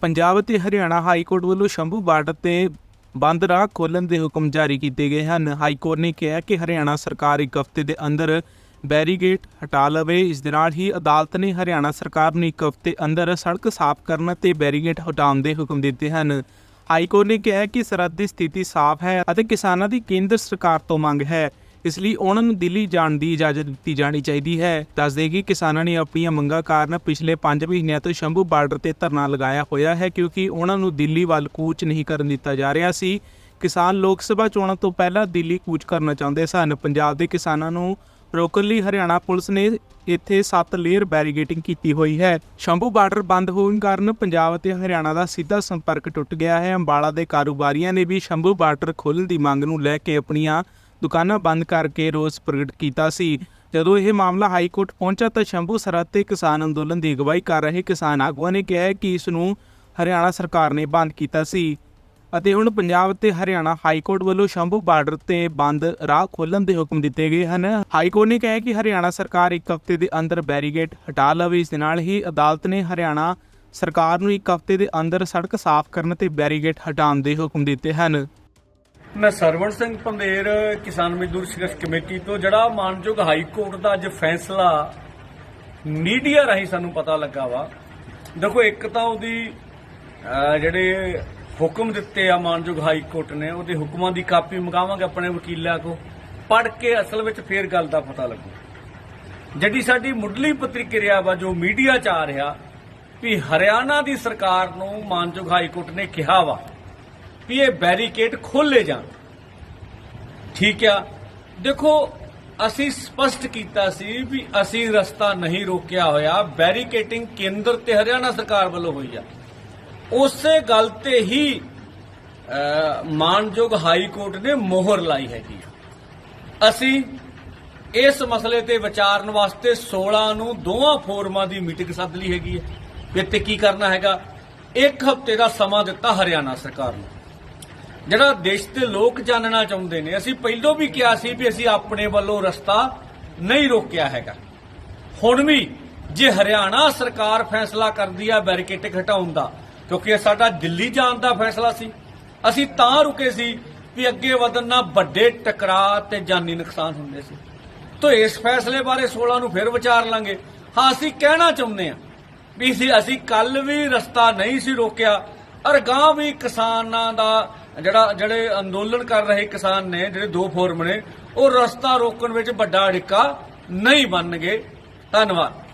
ਪੰਜਾਬ ਅਤੇ Haryana high court ਵੱਲੋਂ Shambhu border ਤੇ ਬੰਦ ਰਾਹ ਖੋਲ੍ਹਣ ਦੇ ਹੁਕਮ ਜਾਰੀ ਕੀਤੇ ਗਏ ਹਨ। ਹਾਈ ਕੋਰਟ ਨੇ ਕਿਹਾ ਕਿ ਹਰਿਆਣਾ ਸਰਕਾਰ ਇੱਕ ਹਫ਼ਤੇ ਦੇ ਅੰਦਰ ਬੈਰੀਗੇਟ ਹਟਾ ਲਵੇ। ਇਸ ਦੇ ਨਾਲ ਹੀ ਅਦਾਲਤ ਨੇ ਹਰਿਆਣਾ ਸਰਕਾਰ ਨੂੰ ਇੱਕ ਹਫ਼ਤੇ ਅੰਦਰ ਸੜਕ ਸਾਫ਼ ਕਰਨ ਤੇ ਬੈਰੀਗੇਟ ਹਟਾਉਣ ਦੇ ਹੁਕਮ ਦਿੱਤੇ ਹਨ। ਹਾਈ ਕੋਰਟ ਨੇ ਕਿਹਾ ਕਿ ਸਰਹੱਦ ਦੀ ਸਥਿਤੀ ਸਾਫ਼ ਹੈ ਅਤੇ ਕਿਸਾਨਾਂ ਦੀ ਕੇਂਦਰ ਸਰਕਾਰ ਤੋਂ ਮੰਗ ਹੈ। ਇਸ ਲਈ ਉਹਨਾਂ ਨੂੰ ਦਿੱਲੀ ਜਾਣ ਦੀ ਇਜਾਜ਼ਤ ਦਿੱਤੀ ਜਾਣੀ ਚਾਹੀਦੀ ਹੈ। ਦੱਸਦੇ ਕਿ ਕਿਸਾਨਾਂ ਨੇ ਆਪਣੀਆਂ ਮੰਗਾਂ ਕਾਰਨ ਪਿਛਲੇ 5 ਮਹੀਨਿਆਂ ਤੋਂ ਸ਼ੰਭੂ ਬਾਰਡਰ ਤੇ ਧਰਨਾ ਲਗਾਇਆ ਹੋਇਆ ਹੈ ਕਿਉਂਕਿ ਉਹਨਾਂ ਨੂੰ ਦਿੱਲੀ ਵੱਲ ਕੂਚ ਨਹੀਂ ਕਰਨ ਦਿੱਤਾ ਜਾ ਰਿਹਾ ਸੀ। ਕਿਸਾਨ ਲੋਕ ਸਭਾ ਚੋਣਾਂ ਤੋਂ ਪਹਿਲਾਂ ਦਿੱਲੀ ਕੂਚ ਕਰਨਾ ਚਾਹੁੰਦੇ ਸਨ। ਪੰਜਾਬ ਦੇ ਕਿਸਾਨਾਂ ਨੂੰ ਰੋਕਣ ਲਈ ਹਰਿਆਣਾ ਪੁਲਿਸ ਨੇ ਇੱਥੇ 7 ਲੇਅਰ ਬੈਰੀਗੇਟਿੰਗ ਕੀਤੀ ਹੋਈ ਹੈ। ਸ਼ੰਭੂ ਬਾਰਡਰ ਬੰਦ ਹੋਣ ਕਾਰਨ ਪੰਜਾਬ ਅਤੇ ਹਰਿਆਣਾ ਦਾ ਸਿੱਧਾ ਸੰਪਰਕ ਟੁੱਟ ਗਿਆ ਹੈ। ਅੰਬਾਲਾ ਦੇ ਕਾਰੋਬਾਰੀਆਂ ਨੇ ਵੀ ਸ਼ੰਭੂ ਬਾਰਡਰ ਖੋਲ੍ਹਣ ਦੀ ਮੰਗ ਨੂੰ ਲੈ ਕੇ ਆਪਣੀਆਂ ਦੁਕਾਨਾਂ ਬੰਦ ਕਰਕੇ ਰੋਸ ਪ੍ਰਗਟ ਕੀਤਾ ਸੀ। ਜਦੋਂ ਇਹ ਮਾਮਲਾ ਹਾਈ ਕੋਰਟ ਪਹੁੰਚਾ ਤਾਂ ਸ਼ੰਭੂ ਸਰਹੱਦ ਤੇ ਕਿਸਾਨ ਅੰਦੋਲਨ ਦੀ ਅਗਵਾਈ ਕਰ ਰਹੇ ਕਿਸਾਨ ਆਗੂਆਂ ਨੇ ਕਿਹਾ ਕਿ ਇਸ ਨੂੰ ਹਰਿਆਣਾ ਸਰਕਾਰ ਨੇ ਬੰਦ ਕੀਤਾ ਸੀ ਅਤੇ ਹੁਣ ਪੰਜਾਬ ਤੇ ਹਰਿਆਣਾ ਹਾਈ ਕੋਰਟ ਵੱਲੋਂ ਸ਼ੰਭੂ ਬਾਰਡਰ ਤੇ ਬੰਦ ਰਾਹ ਖੋਲ੍ਹਣ ਦੇ ਹੁਕਮ ਦਿੱਤੇ ਗਏ ਹਨ। ਹਾਈ ਕੋਰਟ ਨੇ ਕਿਹਾ ਕਿ ਹਰਿਆਣਾ ਸਰਕਾਰ ਇੱਕ ਹਫ਼ਤੇ ਦੇ ਅੰਦਰ ਬੈਰੀਗੇਟ ਹਟਾ ਲਵੇ। ਇਸ ਦੇ ਨਾਲ ਹੀ ਅਦਾਲਤ ਨੇ ਹਰਿਆਣਾ ਸਰਕਾਰ ਨੂੰ ਇੱਕ ਹਫ਼ਤੇ ਦੇ ਅੰਦਰ ਸੜਕ ਸਾਫ਼ ਕਰਨ ਤੇ ਬੈਰੀਗੇਟ ਹਟਾਉਣ ਦੇ ਹੁਕਮ ਦਿੱਤੇ ਹਨ। ਮੈਂ ਸਰਵਣ ਸਿੰਘ ਪੰਦੇਰ, ਕਿਸਾਨ ਮਜ਼ਦੂਰ ਸੰਘਰਸ਼ ਕਮੇਟੀ ਤੋਂ, ਜਿਹੜਾ ਮਾਨਯੋਗ ਹਾਈ ਕੋਰਟ ਦਾ ਅੱਜ ਫੈਸਲਾ ਮੀਡੀਆ ਰਾਹੀਂ ਸਾਨੂੰ ਪਤਾ ਲੱਗਾ ਵਾ। ਦੇਖੋ, ਇੱਕ ਤਾਂ ਉਹਦੀ ਜਿਹੜੇ ਹੁਕਮ ਦਿੱਤੇ ਆ ਮਾਨਯੋਗ ਹਾਈ ਕੋਰਟ ਨੇ, ਉਹਦੇ ਹੁਕਮਾਂ ਦੀ ਕਾਪੀ ਮੰਗਾਵਾਂਗੇ ਆਪਣੇ ਵਕੀਲਾਂ ਕੋ ਪੜ੍ਹ ਕੇ ਅਸਲ ਵਿੱਚ ਫੇਰ ਗੱਲ ਦਾ ਪਤਾ ਲੱਗੂ। ਜਿਹੜੀ ਸਾਡੀ ਮੁੱਢਲੀ ਪ੍ਰਤੀਕਿਰਿਆ ਵਾ, ਜੋ ਮੀਡੀਆ ਚ ਆ ਰਿਹਾ, ਵੀ ਹਰਿਆਣਾ ਦੀ ਸਰਕਾਰ ਨੂੰ ਮਾਨਯੋਗ ਹਾਈ ਕੋਰਟ ਨੇ ਕਿਹਾ ਵਾ ਵੀ ਇਹ ਬੈਰੀਕੇਡ ਖੋਲੇ ਜਾਣ। ਠੀਕ ਆ? ਦੇਖੋ, ਅਸੀਂ ਸਪਸ਼ਟ ਕੀਤਾ ਸੀ ਵੀ ਅਸੀਂ ਰਸਤਾ ਨਹੀਂ ਰੋਕਿਆ ਹੋਇਆ। ਬੈਰੀਕੇਟਿੰਗ ਕੇਂਦਰ ਤੇ ਹਰਿਆਣਾ ਸਰਕਾਰ ਵੱਲੋਂ ਹੋਈ ਆ। ਉਸੇ ਗੱਲ ਤੇ ਹੀ ਮਾਨਯੋਗ ਹਾਈ ਕੋਰਟ ਨੇ ਮੋਹਰ ਲਾਈ ਹੈਗੀ ਅਸੀਂ ਇਸ ਮਸਲੇ ਤੇ ਵਿਚਾਰਨ ਵਾਸਤੇ 16 ਨੂੰ ਦੋਵਾਂ ਫੋਰਮਾਂ ਦੀ ਮੀਟਿੰਗ ਸੱਦ ਲਈ ਹੈਗੀ ਹੈ ਵੀ ਇੱਥੇ ਕੀ ਕਰਨਾ ਹੈਗਾ? ਇੱਕ ਹਫ਼ਤੇ ਦਾ ਸਮਾਂ ਦਿੱਤਾ ਹਰਿਆਣਾ ਸਰਕਾਰ ਨੂੰ। ਜਿਹੜਾ ਦੇਸ਼ ਦੇ ਲੋਕ ਜਾਣਨਾ ਚਾਹੁੰਦੇ ਨੇ, ਅਸੀਂ ਪਹਿਲਾਂ ਵੀ ਕਿਹਾ ਸੀ ਵੀ ਅਸੀਂ ਆਪਣੇ ਵੱਲੋਂ ਰਸਤਾ ਨਹੀਂ ਰੋਕਿਆ ਹੈਗਾ। ਹੁਣ ਵੀ ਜੇ ਹਰਿਆਣਾ ਸਰਕਾਰ ਫੈਸਲਾ ਕਰਦੀ ਆ ਬੈਰੀਕੇਟਿੰਗ ਹਟਾਉਣ ਦਾ, ਕਿਉਂਕਿ ਇਹ ਸਾਡਾ ਦਿੱਲੀ ਜਾਣ ਦਾ ਫੈਸਲਾ ਸੀ, ਅਸੀਂ ਤਾਂ ਰੁਕੇ ਸੀ ਵੀ ਅੱਗੇ ਵਧਣ ਨਾਲ ਵੱਡੇ ਟਕਰਾਅ ਤੇ ਜਾਨੀ ਨੁਕਸਾਨ ਹੁੰਦੇ ਸੀ। ਤੋ ਇਸ ਫੈਸਲੇ ਬਾਰੇ 16 ਨੂੰ ਫਿਰ ਵਿਚਾਰ ਲਾਂਗੇ। ਹਾਂ, ਅਸੀਂ ਕਹਿਣਾ ਚਾਹੁੰਦੇ ਆ ਵੀ ਅਸੀਂ ਕੱਲ ਵੀ ਰਸਤਾ ਨਹੀਂ ਸੀ ਰੋਕਿਆ ਔਰ ਵੀ ਕਿਸਾਨਾਂ ਦਾ ਜਿਹੜਾ ਜਿਹੜੇ ਅੰਦੋਲਨ ਕਰ ਰਹੇ ਕਿਸਾਨ ਨੇ, ਜਿਹੜੇ ਦੋ ਫੋਰਮ ਨੇ, ਉਹ ਰਸਤਾ ਰੋਕਣ ਵਿੱਚ ਵੱਡਾ ਅੜਿੱਕਾ ਨਹੀਂ ਬਣਨਗੇ। ਧੰਨਵਾਦ।